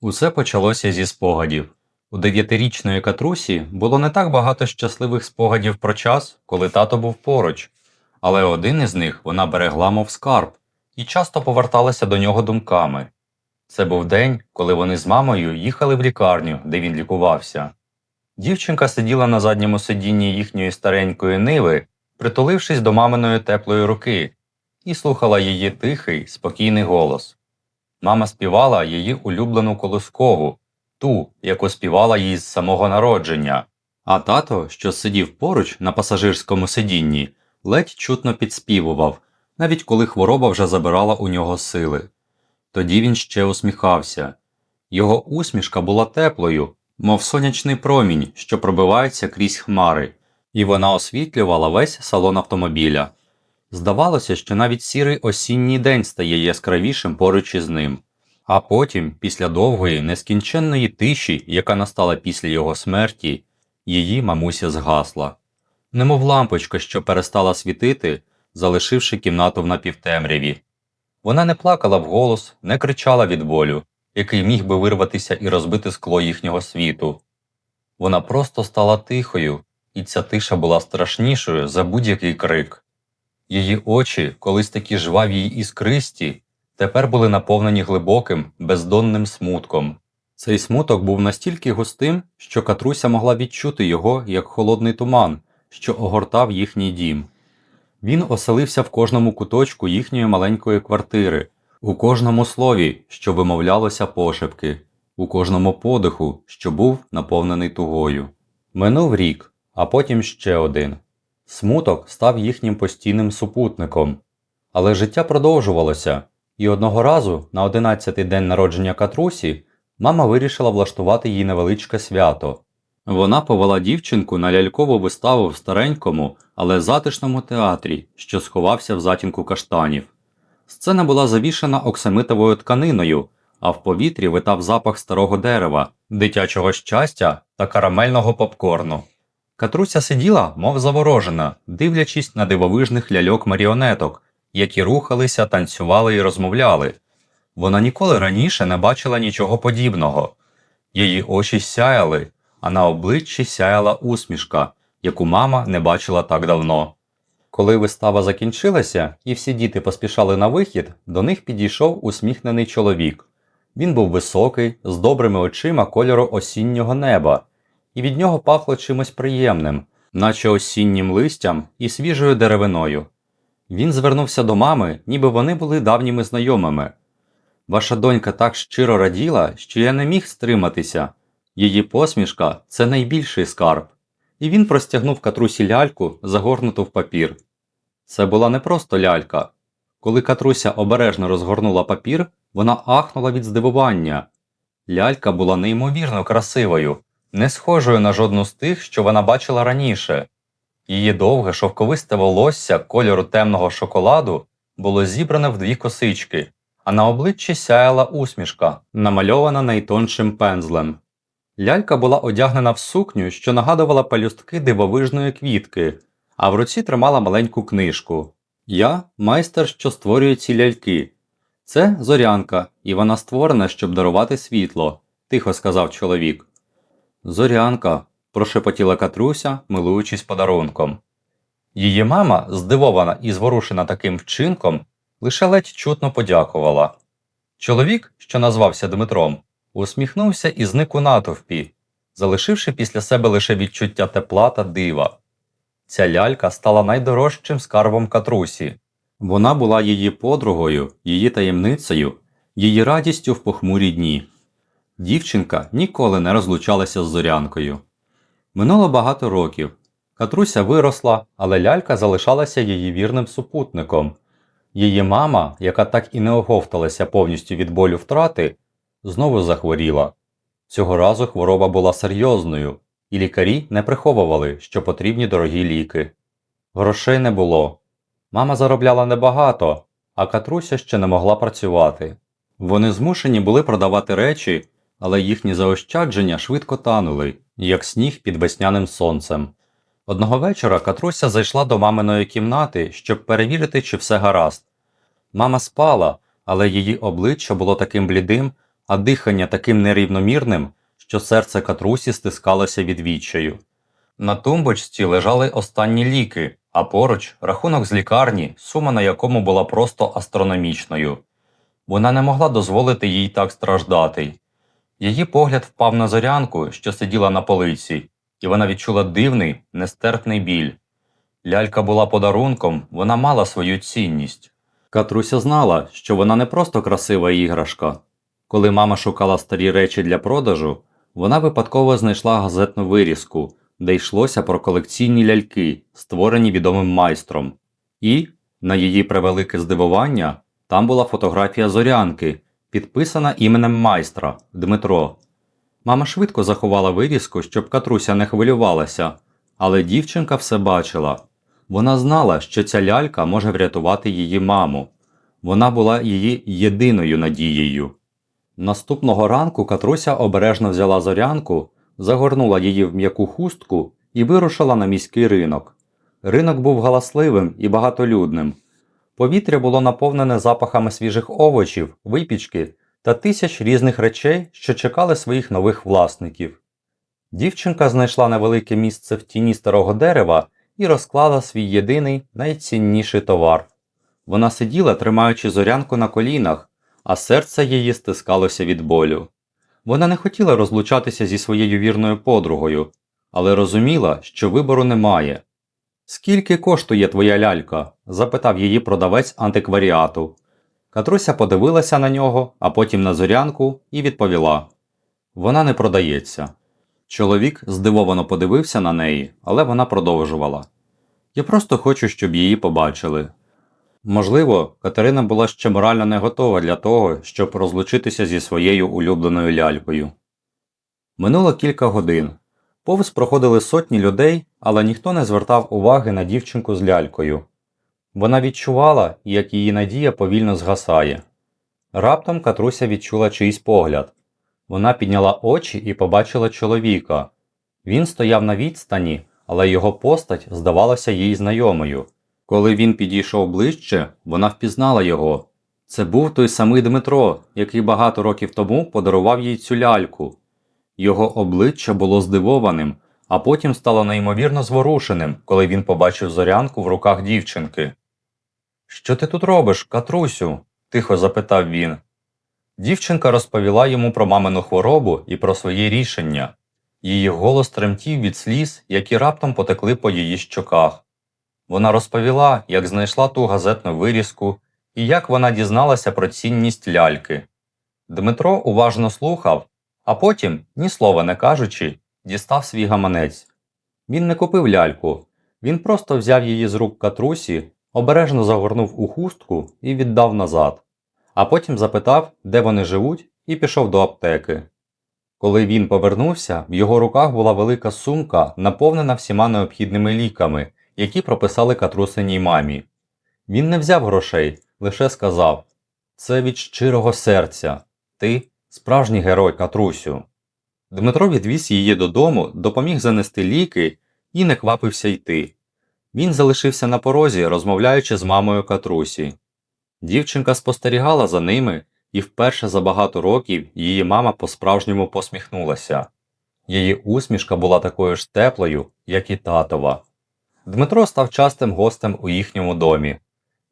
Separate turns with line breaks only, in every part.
Усе почалося зі спогадів. У дев'ятирічної катрусі було не так багато щасливих спогадів про час, коли тато був поруч, але один із них вона берегла мов скарб і часто поверталася до нього думками. Це був день, коли вони з мамою їхали в лікарню, де він лікувався. Дівчинка сиділа на задньому сидінні їхньої старенької ниви, притулившись до маминої теплої руки, і слухала її тихий, спокійний голос. Мама співала її улюблену колоскову, ту, яку співала їй з самого народження. А тато, що сидів поруч на пасажирському сидінні, ледь чутно підспівував, навіть коли хвороба вже забирала у нього сили. Тоді він ще усміхався. Його усмішка була теплою, мов сонячний промінь, що пробивається крізь хмари, і вона освітлювала весь салон автомобіля. Здавалося, що навіть сірий осінній день стає яскравішим поруч із ним. А потім, після довгої, нескінченної тиші, яка настала після його смерті, її мамуся згасла. Немов лампочка, що перестала світити, залишивши кімнату в напівтемряві. Вона не плакала вголос, не кричала від болю, який міг би вирватися і розбити скло їхнього світу. Вона просто стала тихою, і ця тиша була страшнішою за будь-який крик. Її очі, колись такі жваві й іскристі, тепер були наповнені глибоким, бездонним смутком. Цей смуток був настільки густим, що Катруся могла відчути його як холодний туман, що огортав їхній дім. Він оселився в кожному куточку їхньої маленької квартири, у кожному слові, що вимовлялося пошепки, у кожному подиху, що був наповнений тугою. Минув рік, а потім ще один. Смуток став їхнім постійним супутником. Але життя продовжувалося, і одного разу, на одинадцятий день народження Катрусі, мама вирішила влаштувати їй невеличке свято. Вона повела дівчинку на лялькову виставу в старенькому, але затишному театрі, що сховався в затінку каштанів. Сцена була завішана оксамитовою тканиною, а в повітрі витав запах старого дерева, дитячого щастя та карамельного попкорну. Катруся сиділа, мов заворожена, дивлячись на дивовижних ляльок маріонеток, які рухалися, танцювали і розмовляли. Вона ніколи раніше не бачила нічого подібного. Її очі сяяли, а на обличчі сяяла усмішка, яку мама не бачила так давно. Коли вистава закінчилася і всі діти поспішали на вихід, до них підійшов усміхнений чоловік. Він був високий, з добрими очима кольору осіннього неба, і від нього пахло чимось приємним, наче осіннім листям і свіжою деревиною. Він звернувся до мами, ніби вони були давніми знайомими. Ваша донька так щиро раділа, що я не міг стриматися. Її посмішка це найбільший скарб. І він простягнув катрусі ляльку, загорнуту в папір. Це була не просто лялька. Коли Катруся обережно розгорнула папір, вона ахнула від здивування. Лялька була неймовірно красивою, не схожою на жодну з тих, що вона бачила раніше. Її довге шовковисте волосся кольору темного шоколаду було зібране в дві косички, а на обличчі сяяла усмішка, намальована найтоншим пензлем. Лялька була одягнена в сукню, що нагадувала пелюстки дивовижної квітки, а в руці тримала маленьку книжку. Я майстер, що створює ці ляльки. Це зорянка, і вона створена, щоб дарувати світло, тихо сказав чоловік. Зорянка, прошепотіла Катруся, милуючись подарунком. Її мама, здивована і зворушена таким вчинком, лише ледь чутно подякувала. Чоловік, що назвався Дмитром, усміхнувся і зник у натовпі, залишивши після себе лише відчуття тепла та дива. Ця лялька стала найдорожчим скарбом Катрусі. Вона була її подругою, її таємницею, її радістю в похмурі дні. Дівчинка ніколи не розлучалася з зорянкою. Минуло багато років. Катруся виросла, але лялька залишалася її вірним супутником. Її мама, яка так і не оговталася повністю від болю втрати, знову захворіла. Цього разу хвороба була серйозною, і лікарі не приховували, що потрібні дорогі ліки. Грошей не було. Мама заробляла небагато, а Катруся ще не могла працювати. Вони змушені були продавати речі, але їхні заощадження швидко танули, як сніг під весняним сонцем. Одного вечора Катруся зайшла до маминої кімнати, щоб перевірити, чи все гаразд. Мама спала, але її обличчя було таким блідим, а дихання таким нерівномірним, що серце Катрусі стискалося від відчаю. На тумбочці лежали останні ліки, а поруч рахунок з лікарні, сума на якому була просто астрономічною. Вона не могла дозволити їй так страждати. Її погляд впав на зорянку, що сиділа на полиці, і вона відчула дивний, нестерпний біль. Лялька була подарунком, вона мала свою цінність. Катруся знала, що вона не просто красива іграшка. Коли мама шукала старі речі для продажу, вона випадково знайшла газетну вирізку, де йшлося про колекційні ляльки, створені відомим майстром. І, на її превелике здивування, там була фотографія зорянки, підписана іменем майстра Дмитро. Мама швидко заховала вирізку, щоб Катруся не хвилювалася, але дівчинка все бачила. Вона знала, що ця лялька може врятувати її маму. Вона була її єдиною надією. Наступного ранку Катруся обережно взяла зорянку, загорнула її в м'яку хустку і вирушила на міський ринок. Ринок був галасливим і багатолюдним. Повітря було наповнене запахами свіжих овочів, випічки та тисяч різних речей, що чекали своїх нових власників. Дівчинка знайшла невелике місце в тіні старого дерева і розклала свій єдиний найцінніший товар. Вона сиділа, тримаючи зорянку на колінах, а серце її стискалося від болю. Вона не хотіла розлучатися зі своєю вірною подругою, але розуміла, що вибору немає. Скільки коштує твоя лялька? запитав її продавець антикваріату. Катруся подивилася на нього, а потім на зорянку і відповіла: Вона не продається. Чоловік здивовано подивився на неї, але вона продовжувала. Я просто хочу, щоб її побачили. Можливо, Катерина була ще морально не готова для того, щоб розлучитися зі своєю улюбленою лялькою. Минуло кілька годин. Повз проходили сотні людей, але ніхто не звертав уваги на дівчинку з лялькою. Вона відчувала, як її надія повільно згасає. Раптом Катруся відчула чийсь погляд. Вона підняла очі і побачила чоловіка. Він стояв на відстані, але його постать здавалася їй знайомою. Коли він підійшов ближче, вона впізнала його. Це був той самий Дмитро, який багато років тому подарував їй цю ляльку. Його обличчя було здивованим, а потім стало неймовірно зворушеним, коли він побачив зорянку в руках дівчинки. Що ти тут робиш, Катрусю? тихо запитав він. Дівчинка розповіла йому про мамину хворобу і про свої рішення. Її голос тремтів від сліз, які раптом потекли по її щоках. Вона розповіла, як знайшла ту газетну вирізку і як вона дізналася про цінність ляльки. Дмитро уважно слухав, а потім, ні слова не кажучи, дістав свій гаманець. Він не купив ляльку, він просто взяв її з рук катрусі, обережно загорнув у хустку і віддав назад, а потім запитав, де вони живуть, і пішов до аптеки. Коли він повернувся, в його руках була велика сумка, наповнена всіма необхідними ліками, які прописали катрусиній мамі. Він не взяв грошей, лише сказав Це від щирого серця. Ти справжній герой Катрусю. Дмитро відвіз її додому, допоміг занести ліки і не квапився йти. Він залишився на порозі, розмовляючи з мамою Катрусі. Дівчинка спостерігала за ними, і вперше за багато років її мама по-справжньому посміхнулася. Її усмішка була такою ж теплою, як і татова. Дмитро став частим гостем у їхньому домі.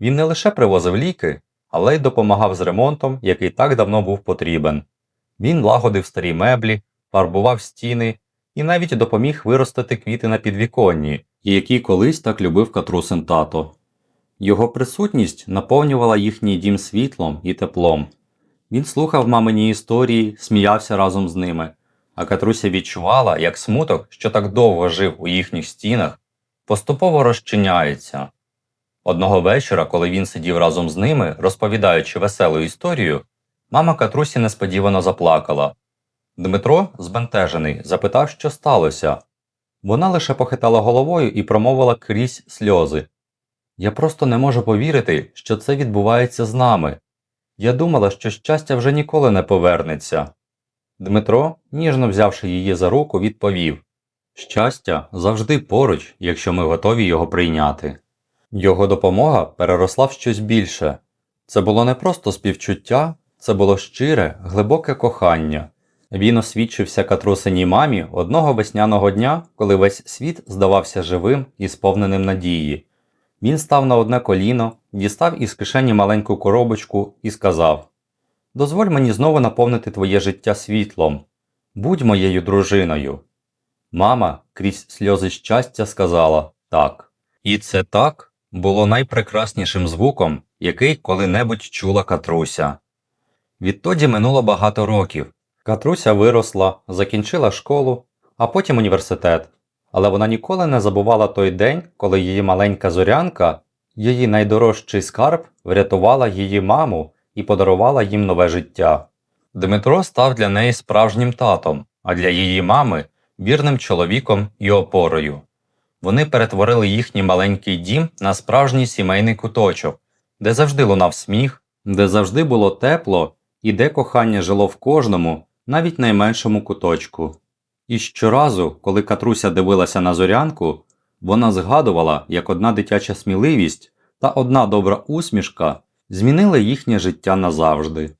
Він не лише привозив ліки, але й допомагав з ремонтом, який так давно був потрібен. Він лагодив старі меблі, фарбував стіни і навіть допоміг виростити квіти на підвіконні, які колись так любив Катрусин тато. Його присутність наповнювала їхній дім світлом і теплом. Він слухав мамині історії, сміявся разом з ними, а Катруся відчувала, як смуток, що так довго жив у їхніх стінах, поступово розчиняється. Одного вечора, коли він сидів разом з ними, розповідаючи веселу історію, мама Катрусі несподівано заплакала. Дмитро, збентежений, запитав, що сталося. Вона лише похитала головою і промовила крізь сльози. Я просто не можу повірити, що це відбувається з нами. Я думала, що щастя вже ніколи не повернеться. Дмитро, ніжно взявши її за руку, відповів Щастя завжди поруч, якщо ми готові його прийняти. Його допомога переросла в щось більше. Це було не просто співчуття, це було щире, глибоке кохання. Він освідчився катрусиній мамі одного весняного дня, коли весь світ здавався живим і сповненим надії. Він став на одне коліно, дістав із кишені маленьку коробочку і сказав: Дозволь мені знову наповнити твоє життя світлом. Будь моєю дружиною. Мама крізь сльози щастя сказала так. І це так було найпрекраснішим звуком, який коли-небудь чула Катруся. Відтоді минуло багато років. Катруся виросла, закінчила школу, а потім університет. Але вона ніколи не забувала той день, коли її маленька зорянка, її найдорожчий скарб, врятувала її маму і подарувала їм нове життя. Дмитро став для неї справжнім татом, а для її мами вірним чоловіком і опорою. Вони перетворили їхній маленький дім на справжній сімейний куточок, де завжди лунав сміх, де завжди було тепло і де кохання жило в кожному, навіть найменшому куточку. І щоразу, коли Катруся дивилася на зорянку, вона згадувала, як одна дитяча сміливість та одна добра усмішка змінили їхнє життя назавжди.